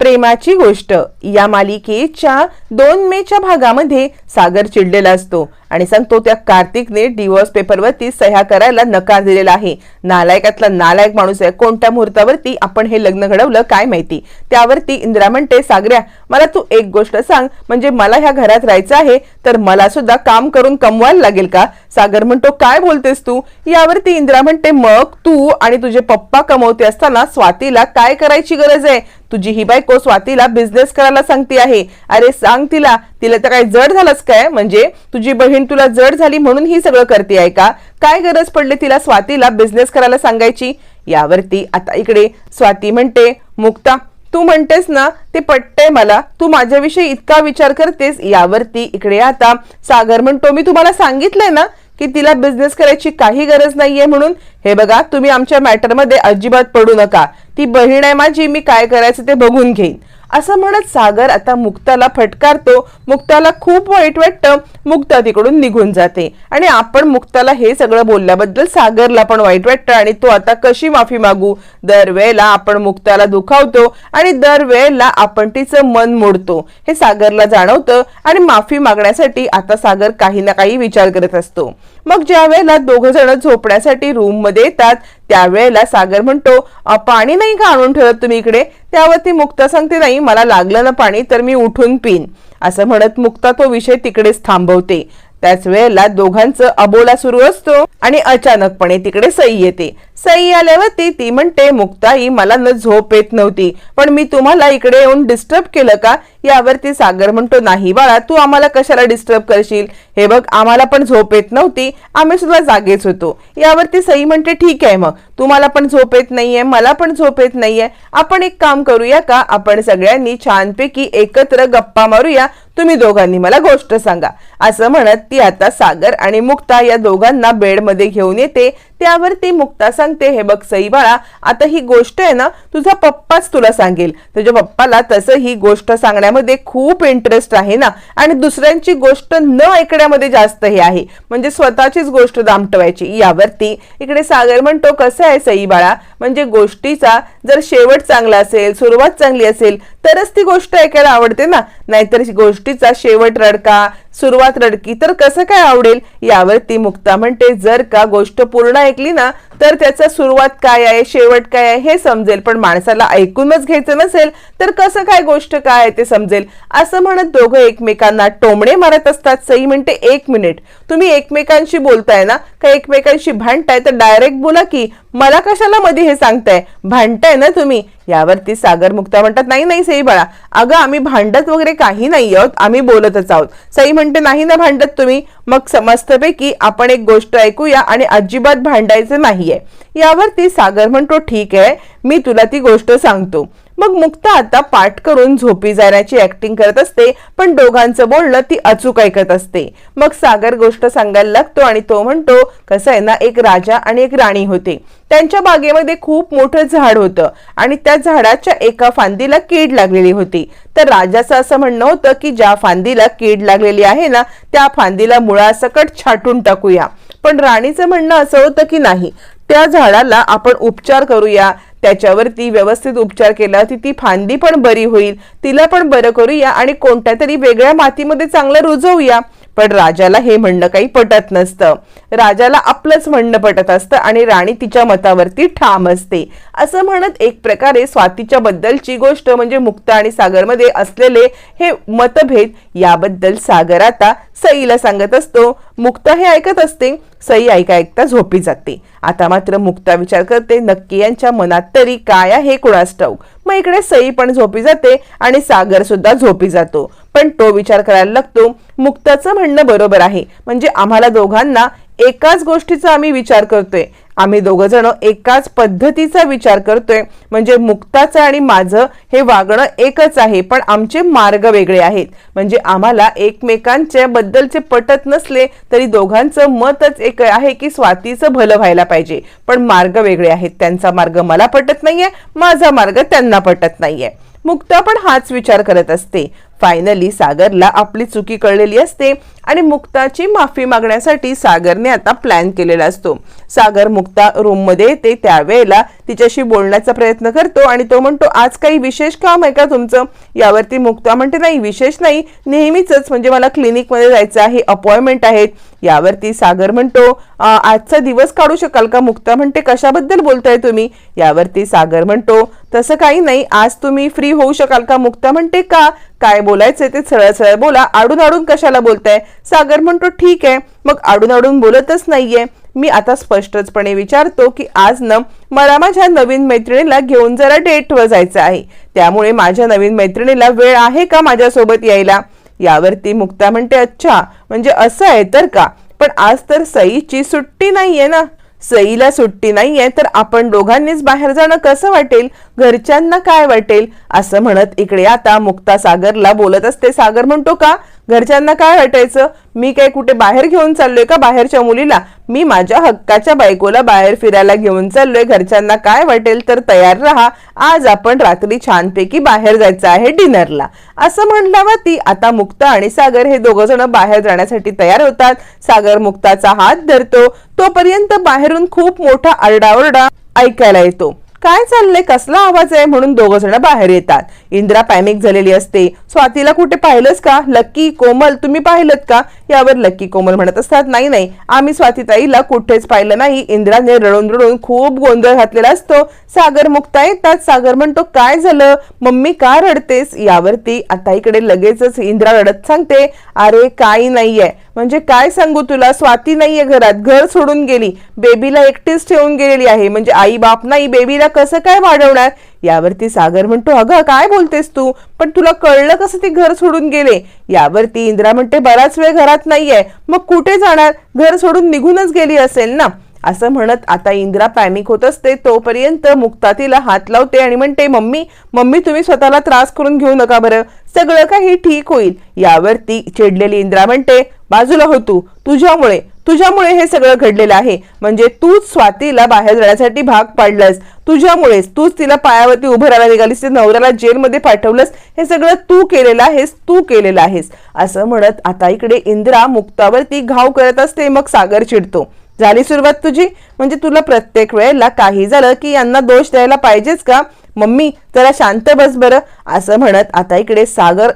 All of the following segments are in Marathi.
प्रेमाची गोष्ट. या मालिकेच्या दोन मेच्या भागामध्ये सागर चिडलेला असतो. आणि सांगतो त्या कार्तिकने डिवोर्स पेपरवरती सह्या करायला नकार दिलेला आहे. नालायकातला नालायक माणूस आहे. कोणत्या मुहूर्तावरती आपण हे लग्न घडवलं काय माहिती? त्यावरती इंदिरा म्हणते सागऱ्या मला तू एक गोष्ट सांग. म्हणजे मला ह्या घरात राहायचं आहे तर मला सुद्धा काम करून कमवायला लागेल का? सागर म्हणतो काय बोलतेस तू? यावरती इंदिरा म्हणते मग तू आणि तुझे पप्पा कमवते असताना स्वातीला काय करायची गरज आहे? तुझी ही बायको स्वातीला बिझनेस करायला सांगते आहे. अरे सांग तिला. तिला तर काय जड झालंच काय? म्हणजे तुझी बहीण तुला जड झाली म्हणून ही सगळं करते आहे का? काय गरज पडली तिला स्वातीला बिझनेस करायला सांगायची? यावरती आता इकडे स्वाती म्हणते मुक्ता तू म्हणतेस ना ते पटतंय मला. तू माझ्याविषयी इतका विचार करतेस. यावरती इकडे आता सागर म्हणतो मी तुम्हाला सांगितलंय ना की तिला बिझनेस करायची काही गरज नाहीये म्हणून हे बघा तुम्ही आमच्या मॅटरमध्ये अजिबात पडू नका. ती बहीण आहे माझी मी काय करायचं ते बघून घेईन. असं म्हणत सागर आता मुक्ताला फटकारतो. मुक्ताला खूप वाईट वाटतं. मुक्ता तिकडून निघून जाते. आणि आपण मुक्ताला हे सगळं बोलल्याबद्दल सागरला पण वाईट वाटतं आणि तो आता कशी माफी मागू? दरवेळेला आपण मुक्ताला दुखावतो आणि दरवेळेला आपण तिचं मन मोडतो. हे सागरला जाणवतं आणि माफी मागण्यासाठी आता सागर काही ना काही विचार करत असतो. मग ज्या वेळेला दोघ जण झोपण्यासाठी रूम मध्ये येतात त्यावेळेला सागर म्हणतो पाणी नाही का आणून ठेवत तुम्ही इकडे? त्यावरती मुक्ता सांगते नाही मला लागलं ना पाणी तर मी उठून पिन असं म्हणत मुक्ता तो विषय तिकडेच थांबवते. त्याच वेळेला दोघांचं अबोला सुरू असतो आणि अचानकपणे तिकडे सई येते. सई आल्यावरती ती म्हणते मुक्ताई मला न झोप येत नव्हती पण मी तुम्हाला इकडे येऊन डिस्टर्ब केलं का? यावरती सागर म्हणतो नाही बाळा तू आम्हाला कशाला डिस्टर्ब करशील? हे बघ आम्हाला पण झोप येत नव्हती आम्ही सुद्धा जागेच होतो. यावरती सई म्हणते ठीक आहे मग तुम्हाला पण झोप येत नाहीये मला पण झोप येत नाहीये. आपण एक काम करूया का? आपण सगळ्यांनी छानपैकी एकत्र गप्पा मारूया. तुम्ही दोघांनी मला गोष्ट सांगा. असं म्हणत ती आता सागर आणि मुक्ता या दोघांना बेडमध्ये घेऊन येते. त्यावर ती मुक्ता सांगते हे बघ सई बाळा आता ही गोष्ट आहे ना तुझा पप्पाच तुला सांगेल. तुझ्या पप्पाला तसं ही गोष्ट सांगण्यामध्ये खूप इंटरेस्ट आहे ना. आणि दुसऱ्यांची गोष्ट न ऐकण्यामध्ये जास्त हे आहे. म्हणजे स्वतःचीच गोष्ट दामटवायची. यावरती इकडे सागर म्हणतो कसं आहे सई बाळा? म्हणजे गोष्टीचा जर शेवट चांगला असेल सुरुवात चांगली असेल तरच ती गोष्ट ऐकायला आवडते ना. नाहीतर गोष्टीचा शेवट रडका सुरुवात रडकी. तर कसं काय आवडेल? यावर ती मुक्ता म्हणते जर का गोष्ट पूर्ण ऐकली ना तर त्याचा सुरुवात काय आहे शेवट काय आहे हे समजेल. पण माणसाला ऐकूनच घ्यायचं नसेल तर कसं काय गोष्ट काय आहे ते समजेल? असं म्हणत दोघं एकमेकांना टोमणे मारत असतात. सई म्हणते एक मिनिट. तुम्ही एकमेकांशी बोलताय ना? का एकमेकांशी भांडताय? तर डायरेक्ट बोला की मला कशाला मध्ये हे सांगताय? भांडताय ना तुम्ही? यावरती सागर मुक्ता म्हणतात नाही नाही सई बाळा. अगं आम्ही भांडत वगैरे काही नाही आहोत. आम्ही बोलतच आहोत. सई म्हणते नाही ना भांडत तुम्ही? मग समजतपैकी आपण एक गोष्ट ऐकूया आणि अजिबात भांडायचं नाही. नाहीये. यावरती सागर म्हणतो ठीक आहे मी तुला ती गोष्ट सांगतो. मग मुक्ता आता पाठ करून झोपी जाण्याची ऍक्टिंग करत असते पण दोघांचं बोलणं ती अचूक ऐकत असते. मग सागर गोष्ट सांगायला लागतो आणि तो म्हणतो कसं आहे ना एक राजा आणि एक राणी होते. त्यांच्या बागेमध्ये खूप मोठं झाड होतं आणि त्या झाडाच्या एका फांदीला कीड लागलेली होती. तर राजाचं असं म्हणणं होतं की ज्या फांदीला कीड लागलेली आहे ना त्या फांदीला मुळासकट छाटून टाकूया. पण राणीचं म्हणणं असं होतं की नाही त्या झाडाला आपण उपचार करूया. त्याच्यावरती व्यवस्थित उपचार केला की ती फांदी पण बरी होईल. तिला पण बरं करूया आणि कोणत्या तरी वेगळ्या मातीमध्ये चांगलं रुजवूया. पण राजाला हे म्हणणं काही पटत नसतं. राजाला आपलंच म्हणणं पटत असतं आणि राणी तिच्या मतावरती ठाम असते. असं म्हणत एक प्रकारे स्वातीच्या बद्दलची गोष्ट म्हणजे मुक्ता आणि सागरमध्ये असलेले हे मतभेद याबद्दल सागर आता सईला सांगत असतो मुक्ता हे ऐकत असते सई ऐका ऐकता झोपी जाते. आता मात्र मुक्ता विचार करते नक्की यांच्या मनात तरी काय आहे कुणास ठाऊक? मग इकडे सई पण झोपी जाते आणि सागर सुद्धा झोपी जातो. पण तो विचार करायला लागतो मुक्ताचं म्हणणं बरोबर आहे. म्हणजे आम्हाला दोघांना एकाच गोष्टीचा आम्ही विचार करतोय. आम्ही दोघ जण एकाच पद्धतीचा विचार करतोय. म्हणजे मुक्ताचं आणि माझं हे वागणं एकच आहे पण आमचे मार्ग वेगळे आहेत. म्हणजे आम्हाला एकमेकांच्या बद्दलचे पटत नसले तरी दोघांचं मतच एक आहे की स्वातीचं भलं व्हायला पाहिजे. पण मार्ग वेगळे आहेत. त्यांचा मार्ग मला पटत नाहीये माझा मार्ग त्यांना पटत नाहीये. मुक्ता पण हाच विचार करत असते. फायनली सागरला आपली चुकी कळलेली असते आणि मुक्ताची माफी मागण्यासाठी सागरने आता प्लॅन केलेला असतो. सागर मुक्ता रूममध्ये येते त्यावेळेला तिच्याशी बोलण्याचा प्रयत्न करतो आणि तो म्हणतो आज काही विशेष काम आहे का तुमचं? यावरती मुक्ता म्हणते नाही विशेष नाही. नेहमीच म्हणजे मला क्लिनिकमध्ये जायचं आहे अपॉइंटमेंट आहेत. यावरती सागर म्हणतो आजचा दिवस काढू शकाल का? मुक्ता म्हणते कशाबद्दल बोलताय तुम्ही? यावरती सागर म्हणतो तसं काही नाही. आज तुम्ही फ्री होऊ शकाल का? मुक्ता म्हणते का? काय बोलायचंय ते सरळ सरळ बोला. आडून आडून कशाला बोलताय? सागर म्हणतो ठीक आहे. मग आडून आडून बोलतच नाहीये. मी आता स्पष्टचपणे विचारतो की आज न मला माझ्या नवीन मैत्रिणीला घेऊन जरा डेटवर जायचं आहे. त्यामुळे माझ्या नवीन मैत्रिणीला वेळ आहे का माझ्यासोबत यायला? यावरती मुक्ता म्हणते अच्छा म्हणजे असं आहे तर का? पण आज तर सईची सुट्टी नाहीये ना. सईला सुट्टी नाहीये तर आपण दोघांनीच बाहेर जाणं कसं वाटेल? घरच्यांना काय वाटेल असं म्हणत इकडे आता मुक्ता सागरला बोलत असते. सागर म्हणतो का घरच्यांना काय वाटायचं? मी काय कुठे बाहेर घेऊन चाललोय का बाहेरच्या मुलीला? मी माझ्या हक्काच्या बायकोला बाहेर फिरायला घेऊन चाललोय. घरच्यांना काय वाटेल तर तयार राहा. आज आपण रात्री छानपैकी बाहेर जायचं आहे डिनरला. असं म्हणल्यावरती आता मुक्ता आणि सागर हे दोघ जण बाहेर जाण्यासाठी तयार होतात. सागर मुक्ताचा हात धरतो. तोपर्यंत बाहेरून खूप मोठा आरडाओरडा ऐकायला येतो. काय चाललंय? कसला आवाज आहे? म्हणून दोघ जण बाहेर येतात. इंद्रा पॅनिक झालेली असते. स्वातीला कुठे पाहिलंच का? लक्की कोमल तुम्ही पाहिलं का? यावर लक्की कोमल म्हणत असतात नाही नाही. आम्ही स्वातीताईला कुठेच पाहिलं नाही. इंद्राने रडून रडून खूप गोंधळ घातलेला असतो. सागर मुक्ता येतात. सागर म्हणतो काय झालं? मम्मी का रडतेस? यावरती आता इकडे लगेचच इंद्रा रडत सांगते अरे काही नाहीये. म्हणजे काय सांगू तुला? स्वाती नाहीये घरात. घर सोडून गेली. बेबीला एकटीच ठेवून गेलेली आहे. म्हणजे आई बाप नाही बेबीला कसं काय वाढवणार? यावरती सागर म्हणतो अगं काय बोलतेस तू? पण तुला कळलं कसं ती घर सोडून गेले? यावरती इंद्रा म्हणते बराच वेळ घरात नाहीये. मग कुठे जाणार? घर सोडून निघूनच गेली असेल ना? असं म्हणत आता इंद्रा पॅनिक होत असते. तोपर्यंत मुक्ता तिला हात लावते आणि म्हणते मम्मी मम्मी तुम्ही स्वतःला त्रास करून घेऊ नका बरं. सगळं काही ठीक होईल. यावरती चिडलेली इंद्रा म्हणते बाजूला हो तू. तुझ्यामुळे. तुझ्यामुळे हे सगळं घडलेलं आहे. म्हणजे तूच स्वातीला बाहेर जाण्यासाठी भाग पाडलंस. तुझ्यामुळेच तूच तिला पायावरती उभं राहायला निघालीस ते नवऱ्याला जेलमध्ये पाठवलंस. हे सगळं तू केलेलं आहेस तू केलेलं आहेस. असं म्हणत आता इकडे इंद्रा मुक्तावरती घाव करत असते मग सागर चिडतो. झाली सुरुवात तुझी? म्हणजे तुला प्रत्येक वेळेला काही झालं की यांना दोष द्यायला पाहिजेच का? मम्मी जरा शांत बस बरं. असं म्हणत आता इकडे सागर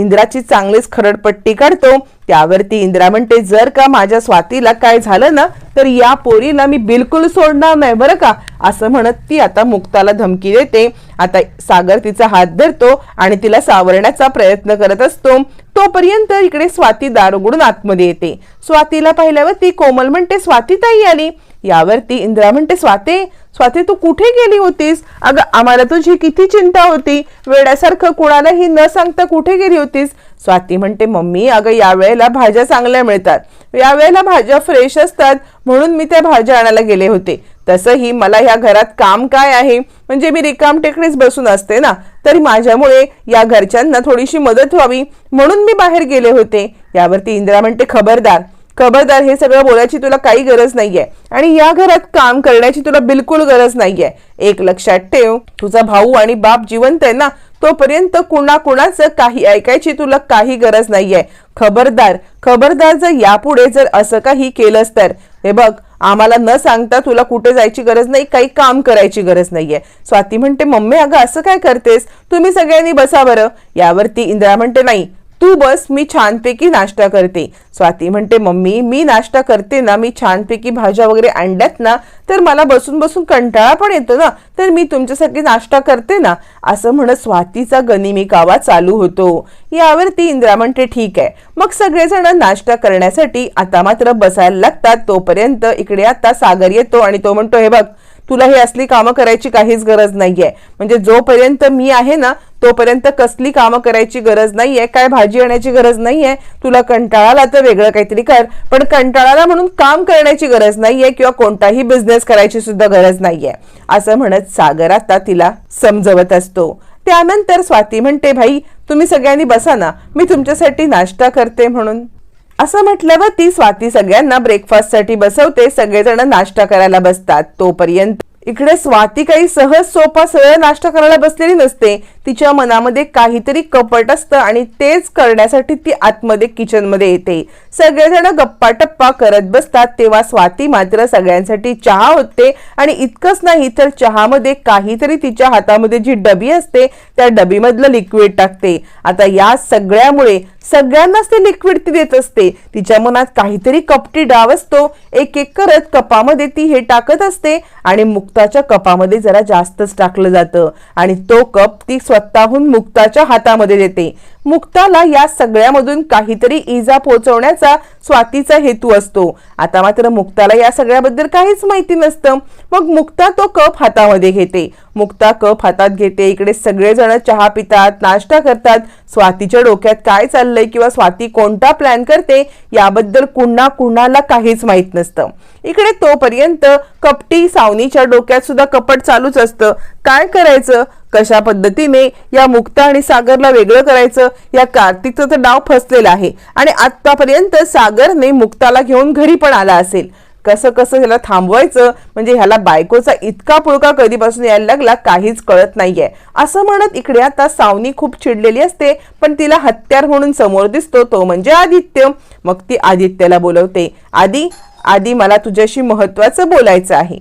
इंद्राची चांगलीच खरडपट्टी काढतो. त्यावरती इंद्रा म्हणते जर का माझ्या स्वातीला काय झालं ना तर या पोरीला मी बिलकुल सोडणार नाही बरं का? असं म्हणत ती आता मुक्ताला धमकी देते. आता सागर तिचा हात धरतो आणि तिला सावरण्याचा प्रयत्न करत असतो. तोपर्यंत इकडे स्वाती दार उघडून आतमध्ये येते. स्वातीला पाहिल्यावर ती कोमल म्हणते स्वाती ताई आली. यावरती इंद्रा म्हणते स्वाते स्वाती तू कुठे गेली होतीस? अगं आम्हाला तुझी किती चिंता होती. वेड्यासारखं कुणालाही न सांगता कुठे गेली होतीस? स्वाती म्हणते मम्मी अगं यावेळेला भाज्या चांगल्या मिळतात. यावेळेला भाज्या फ्रेश असतात. म्हणून मी त्या भाज्या आणायला गेले होते. तसंही मला ह्या घरात काम काय आहे? म्हणजे मी रिकाम टेकडीच बसून असते ना? तरी माझ्यामुळे या घरच्यांना थोडीशी मदत व्हावी. म्हणून मी बाहेर गेले होते. यावरती इंदिरा म्हणते खबरदार खबरदार हे सगळं बोलायची तुला काही गरज नाहीये. आणि या घरात काम करण्याची तुला बिलकुल गरज नाहीये. एक लक्षात ठेव तुझा भाऊ आणि बाप जिवंत आहे ना तोपर्यंत कुणाकुणाचं काही ऐकायची तुला काही गरज नाहीये. खबरदार खबरदार जर यापुढे जर असं काही केलंस तर. हे बघ आम्हाला न सांगता तुला कुठे जायची गरज नाही काही काम करायची गरज नाहीये. स्वाती म्हणते मम्मी अगं असं काय करतेस? तुम्ही सगळ्यांनी बसा बरं. यावरती इंदिरा म्हणते नाही तू बस मी छानपैकी नाश्ता करते. स्वाती म्हणते मम्मी मी नाश्ता करते ना मी छानपैकी भाज्या वगैरे आणल्यात ना तर मला बसून बसून कंटाळा पण येतो ना तर मी तुमच्यासाठी नाश्ता करते ना. असं म्हणत स्वातीचा गनिमी कावा चालू होतो. यावरती इंद्रा म्हणते ठीक आहे. मग सगळेजण नाश्ता करण्यासाठी आता मात्र बसायला लागतात. तोपर्यंत इकडे आता सागर येतो आणि तो म्हणतो हे बघ तुला ही असली कामं करायची काहीच गरज नाहीये. म्हणजे जोपर्यंत मी आहे ना तोपर्यंत कसली कामं करायची गरज नाहीये काय भाजी आणायची गरज नाहीये तुला कंटाळाला तर वेगळं काहीतरी कर पण कंटाळाला म्हणून काम करण्याची गरज नाहीये किंवा कोणताही बिझनेस करायची सुद्धा गरज नाहीये. असं म्हणत सागर आता तिला समजवत असतो. त्यानंतर स्वाती म्हणते भाई तुम्ही सगळ्यांनी बसा ना मी तुमच्यासाठी नाश्ता करते म्हणून. असं म्हटल्यावर ती स्वाती सगळ्यांना ब्रेकफास्टसाठी बसवते सगळेजण नाश्ता करायला बसतात. तोपर्यंत इकडे स्वाती काही सहज सोपा सरळ नाश्ता करायला बसलेली नसते. तिच्या मनामध्ये काहीतरी कपट असतं आणि तेच करण्यासाठी ती आतमध्ये किचनमध्ये येते. सगळेजण गप्पा टप्पा करत बसतात तेव्हा स्वाती मात्र सगळ्यांसाठी चहा होते आणि इतकंच नाही तर चहामध्ये काहीतरी तिच्या हातामध्ये जी डबी असते त्या डबीमधलं लिक्विड टाकते. आता या सगळ्यामुळे सगळ्यांनाच ते लिक्विड ती देत असते. तिच्या मनात काहीतरी कपटी डाव असतो. एक एक करत कपामध्ये ती हे टाकत असते आणि मुक्ताच्या कपामध्ये जरा जास्तच टाकलं जातं आणि तो कप ती स्वतःहून मुक्ताच्या हातामध्ये देते. मुक्ताला या सगळ्यामधून काहीतरी इजा पोहोचवण्याचा स्वातीचा हेतू असतो. आता मात्र मुक्ताला या सगळ्याबद्दल काहीच माहिती नसतं. मग मुक्ता तो कप हातामध्ये घेते. मुक्ता कप हातात घेते. इकडे सगळेजण चहा पितात नाश्ता करतात. स्वातीच्या डोक्यात काय चाललंय किंवा स्वाती कोणता प्लॅन करते याबद्दल कुणा कुणाला काहीच माहीत नसतं. इकडे तोपर्यंत कपटी सावनीच्या डोक्यात सुद्धा कपट चालूच असतं. काय करायचं? कशा पद्धतीने या मुक्ता आणि सागरला वेगळं करायचं? या कार्तिकचं तर डाव फसलेला आहे. आणि आत्तापर्यंत सागरने मुक्ताला घेऊन घरी पण आला असेल. कसं कसं ह्याला थांबवायचं? म्हणजे ह्याला बायकोचा इतका पुळका कधीपासून यायला लागला काहीच कळत नाहीये. असं म्हणत इकडे आता सावनी खूप चिडलेली असते पण तिला हत्यार म्हणून समोर दिसतो तो म्हणजे आदित्य. मग ती आदित्यला बोलवते आदी आदी मला तुझ्याशी महत्वाचं बोलायचं आहे.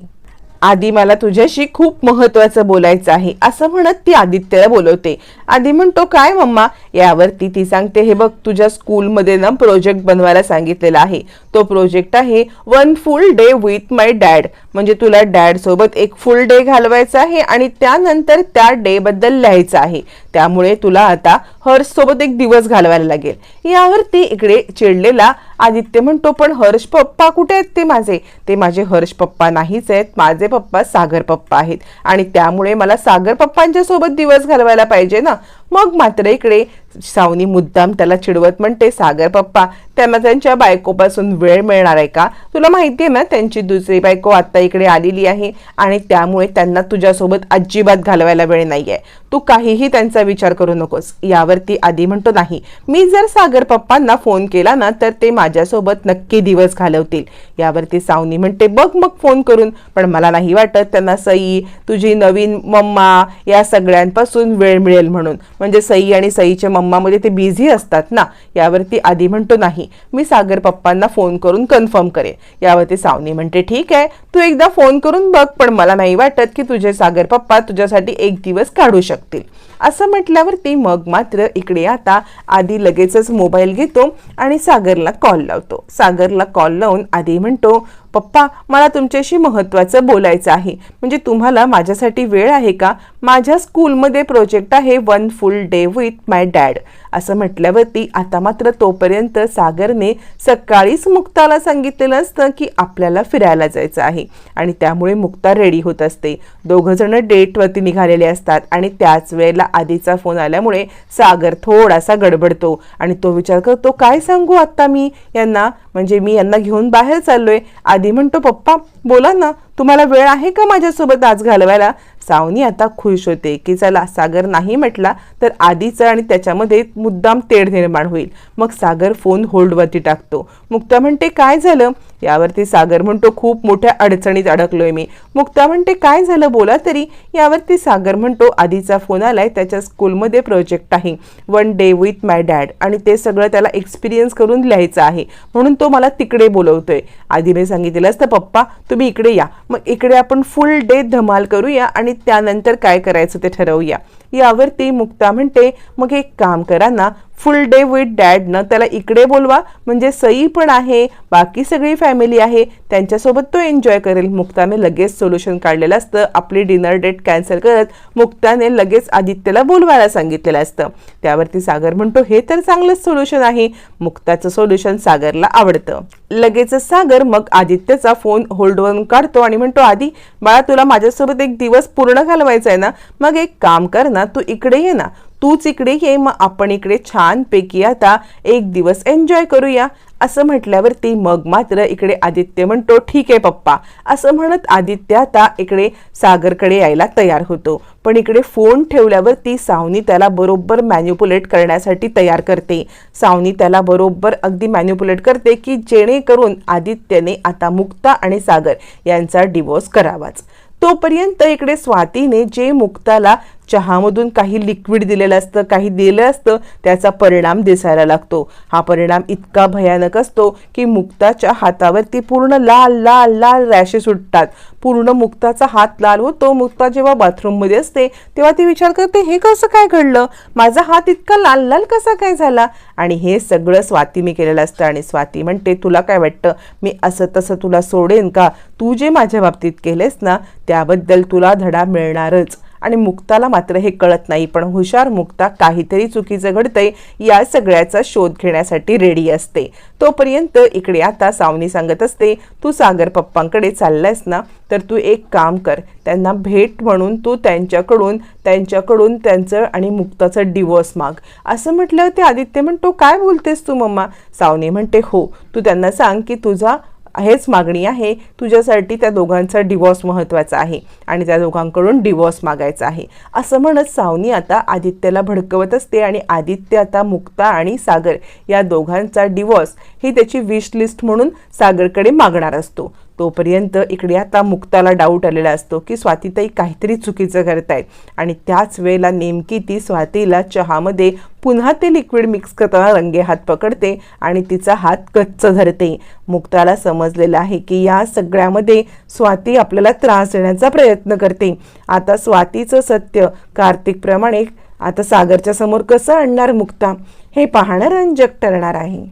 आधी मला तुझ्याशी खूप महत्वाचं बोलायचं आहे असं म्हणत ती आदित्यला बोलवते. आधी म्हणतो काय मम्मा? यावरती ती सांगते हे बघ तुझ्या स्कूलमध्ये ना प्रोजेक्ट बनवायला सांगितलेला आहे. तो प्रोजेक्ट आहे one full day with my dad. म्हणजे तुला डॅड सोबत एक फुल डे घालवायचा आहे आणि त्यानंतर त्या डे बद्दल लिहायचं आहे. त्यामुळे तुला आता हर्ष सोबत एक दिवस घालवायला लागेल. यावरती इकडे चिडलेला आदित्य म्हणतो पण हर्ष पप्पा कुठे आहेत ते माझे? ते माझे हर्ष पप्पा नाहीच आहेत. माझे पप्पा सागर पप्पा आहेत. आणि त्यामुळे मला सागर पप्पांच्या सोबत दिवस घालवायला पाहिजे ना. मग मात्र इकडे सावनी मुद्दाम त्याला चिडवत म्हणते सागर पप्पा त्यांना त्यांच्या बायकोपासून वेळ मिळणार आहे का? तुला माहिती आहे ना त्यांची दुसरी बायको आता इकडे आलेली आहे आणि त्यामुळे त्यांना तुझ्यासोबत अजिबात घालवायला वेळ नाहीये. तू काहीही त्यांचा विचार करू नकोस. यावरती आधी म्हणतो नाही मी जर सागर पप्पांना फोन केला ना तर ते माझ्यासोबत नक्की दिवस घालवतील. यावरती सावनी म्हणते बघ मग फोन करून. पण मला नाही वाटत त्यांना सई तुझी नवीन मम्मा या सगळ्यांपासून वेळ मिळेल म्हणून. म्हणजे सई आणि सईच्या मम्मामध्ये ते बिझी असतात ना यावरती आधी म्हणतो नाही. मी सागर पप्पांना फोन करून कन्फर्म करेन. यावरती सावनी म्हणते ठीक आहे तू एकदा फोन करून बघ पण मला नाही वाटत की तुझे सागर पप्पा तुझ्यासाठी एक दिवस काढू शकतील. असं म्हटल्यावरती मग मात्र इकडे आता आधी लगेचच मोबाईल घेतो आणि सागरला कॉल लावतो. सागरला कॉल लावून आधी म्हणतो पप्पा मला तुमच्याशी महत्त्वाचं बोलायचं आहे. म्हणजे तुम्हाला माझ्यासाठी वेळ आहे का? माझ्या स्कूलमध्ये प्रोजेक्ट आहे one full day with my dad. असं म्हटल्यावरती आता मात्र तोपर्यंत सागरने सकाळीच मुक्ताला सांगितलेलं असतं की आपल्याला फिरायला जायचं आहे. आणि त्यामुळे मुक्ता रेडी होत असते. दोघंजणं डेटवरती निघालेले असतात आणि त्याच वेळेला आधीचा फोन आल्यामुळे सागर थोडासा गडबडतो आणि तो विचार करतो काय सांगू आता मी? यांना म्हणजे मी यांना घेऊन बाहेर चाललोय. आधी म्हणतो पप्पा बोला ना तुम्हाला वेळ आहे का माझ्यासोबत आज घालवायला? सावनी आता खुश होते की चला सागर नाही म्हटला तर आधीचं आणि त्याच्यामध्ये मुद्दाम तेढ निर्माण होईल. मग सागर फोन होल्डवरती टाकतो. मुक्ता म्हणते काय झालं? यावरती सागर म्हणतो खूप मोठ्या अडचणीत अडकलोय मी. मुक्ता म्हणते काय झालं? बोला तरी. यावरती सागर म्हणतो आधीचा फोन आलाय त्याच्या स्कूलमध्ये प्रोजेक्ट आहे. One day with my dad. आणि ते सगळं त्याला एक्सपिरियन्स करून लिहायचं आहे. म्हणून तो मला तिकडे बोलवतोय. आधीने सांगितलेलं असतं पप्पा तुम्ही इकडे या. मग इकडे आपण फुल डे धमाल करूया आणि त्यानंतर काय करायचं ते ठरवूया. यावरती मुक्ता म्हणते मग एक काम करा ना फुल डे विथ डॅड ना त्याला इकडे बोलवा. म्हणजे सई पण आहे बाकी सगळी फॅमिली आहे त्यांच्यासोबत तो एन्जॉय करेल. मुक्ताने लगेच सोल्युशन काढलेलं असतं. आपली डिनर डेट कॅन्सल करत मुक्ताने लगेच आदित्यला बोलवायला सांगितलेलं असतं. त्यावरती सागर म्हणतो हे तर चांगलंच सोल्युशन आहे. मुक्ताचं सोल्युशन सागरला आवडतं. लगेचच सागर मग आदित्यचा फोन होल्डवरून काढतो आणि म्हणतो आधी बाळा तुला माझ्यासोबत एक दिवस पूर्ण घालवायचा आहे ना. मग एक काम कर ना तू इकडे ये ना. तूच इकडे ये मग आपण इकडे छानपैकी आता एक दिवस एन्जॉय करूया. असं म्हटल्यावरती मग मात्र इकडे आदित्य म्हणतो ठीक आहे पप्पा. असं म्हणत आदित्य आता इकडे सागरकडे यायला तयार होतो. पण इकडे फोन ठेवल्यावरती सावनी त्याला बरोबर मॅन्युपुलेट करण्यासाठी तयार करते. सावनी त्याला बरोबर अगदी मॅन्युपुलेट करते की जेणेकरून आदित्यने आता मुक्ता आणि सागर यांचा डिवोर्स करावाच. तोपर्यंत इकडे स्वातीने जे मुक्ताला चहामधून काही लिक्विड दिलेलं असतं काही दिलं असतं त्याचा परिणाम दिसायला लागतो. हा परिणाम इतका भयानक असतो की मुक्ताच्या हातावरती पूर्ण लाल लाल लाल रॅशेस सुटतात पूर्ण मुक्ताचा हात लाल होतो. मुक्ता जेव्हा बाथरूममध्ये असते तेव्हा ती विचार करते हे कसं काय घडलं? माझा हात इतका लाल लाल कसा काय झाला? आणि हे सगळं स्वाती मी केलेलं असतं आणि स्वाती म्हणते तुला काय वाटतं? मी असं तसं तुला सोडेन का? तू जे माझ्या बाबतीत केलेस ना त्याबद्दल तुला धडा मिळणारच. आणि मुक्ताला मात्र हे कळत नाही पण हुशार मुक्ता काहीतरी चुकीचं घडतंय या सगळ्याचा शोध घेण्यासाठी रेडी असते. तोपर्यंत इकडे आता सावनी सांगत असते तू सागर पप्पांकडे चाललायस ना तर तू एक काम कर त्यांना भेट म्हणून तू त्यांच्याकडून त्यांच्याकडून त्यांचं आणि मुक्ताचं डिवोर्स माग. असं म्हटलं ते आदित्य म्हणतो काय बोलतेस तू मम्मा? सावनी म्हणते हो तू त्यांना सांग की तुझा हेच मागणी आहे. तुझ्यासाठी त्या दोघांचा डिवॉर्स महत्त्वाचा आहे. आणि त्या दोघांकडून डिवॉर्स मागायचा आहे. असं म्हणत सावनी आता आदित्यला भडकवत असते आणि आदित्य आता मुक्ता आणि सागर या दोघांचा डिवॉर्स ही त्याची विश लिस्ट म्हणून सागरकडे मागणार असतो. तोपर्यंत इकडे आता मुक्ताला डाऊट आलेला असतो की स्वातीताई काहीतरी चुकीचं करतायत. आणि त्याच वेळेला नेमकी ती स्वातीला चहामध्ये पुन्हा ते लिक्विड मिक्स करताना रंगे हात पकडते आणि तिचा हात कच्च धरते. मुक्ताला समजलेलं आहे की या सगळ्यामध्ये स्वाती आपल्याला त्रास देण्याचा प्रयत्न करते. आता स्वातीचं सत्य कार्तिकप्रमाणे आता सागरच्या समोर कसं आणणार मुक्ता? हे पाहणं रंजक ठरणार आहे.